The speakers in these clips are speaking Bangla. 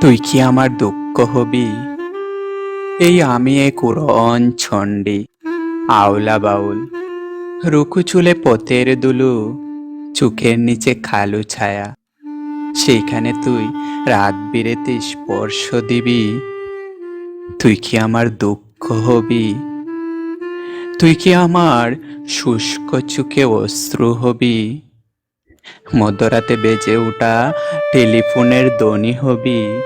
তুই কি আমার দুঃখ হবি? এই আমি এক উড়ন ছন্ডি আওলা বাউল। রুকু চুলে পতের দুলু, চোখের নিচে খালু ছায়া। সেইখানে তুই রাত বিরেতে স্পর্শ দিবি। তুই কি আমার দুঃখ হবি? তুই কি আমার শুষ্ক চুকে অশ্রু হবি? মধ্যরাতে বেজে ওঠা টেলিফোনের ধ্বনি হবি।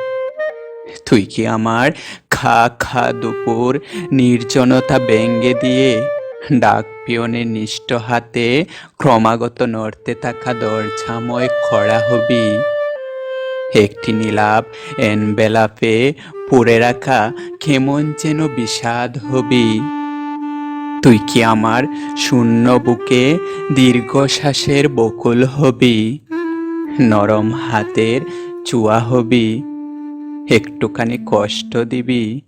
তুই কি আমার খা খা দুপুর নির্জনতা ব্যঙ্গে দিয়ে ডাক পিয়নের নিষ্ঠ হাতে ক্রমাগত নড়তে থাকা দরজাময় খরা হবি? একটি নীলাপ এনবেলাপে পড়ে রাখা কেমন যেন বিষাদ হবি। তুই কি আমার শূন্য বুকে দীর্ঘশ্বাসের বকুল হবি? নরম হাতের চুয়া হবি? একটুখানি কষ্ট দিবি?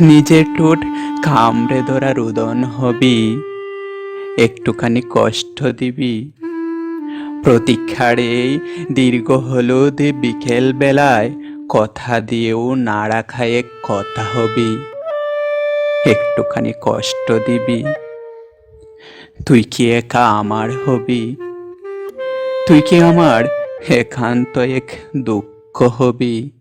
নিজের ঠোঁট কামড়ে ধরা রুদন হবি? একটুখানি কষ্ট দিবি? প্রতীক্ষার এই দীর্ঘ হলুদ বিকেল বেলায় কথা দিয়েও না এক কথা হবি। একটুখানি কষ্ট দিবি। তুই কি একা আমার হবি? তুই কি আমার একান্ত এক দুঃখ হবি?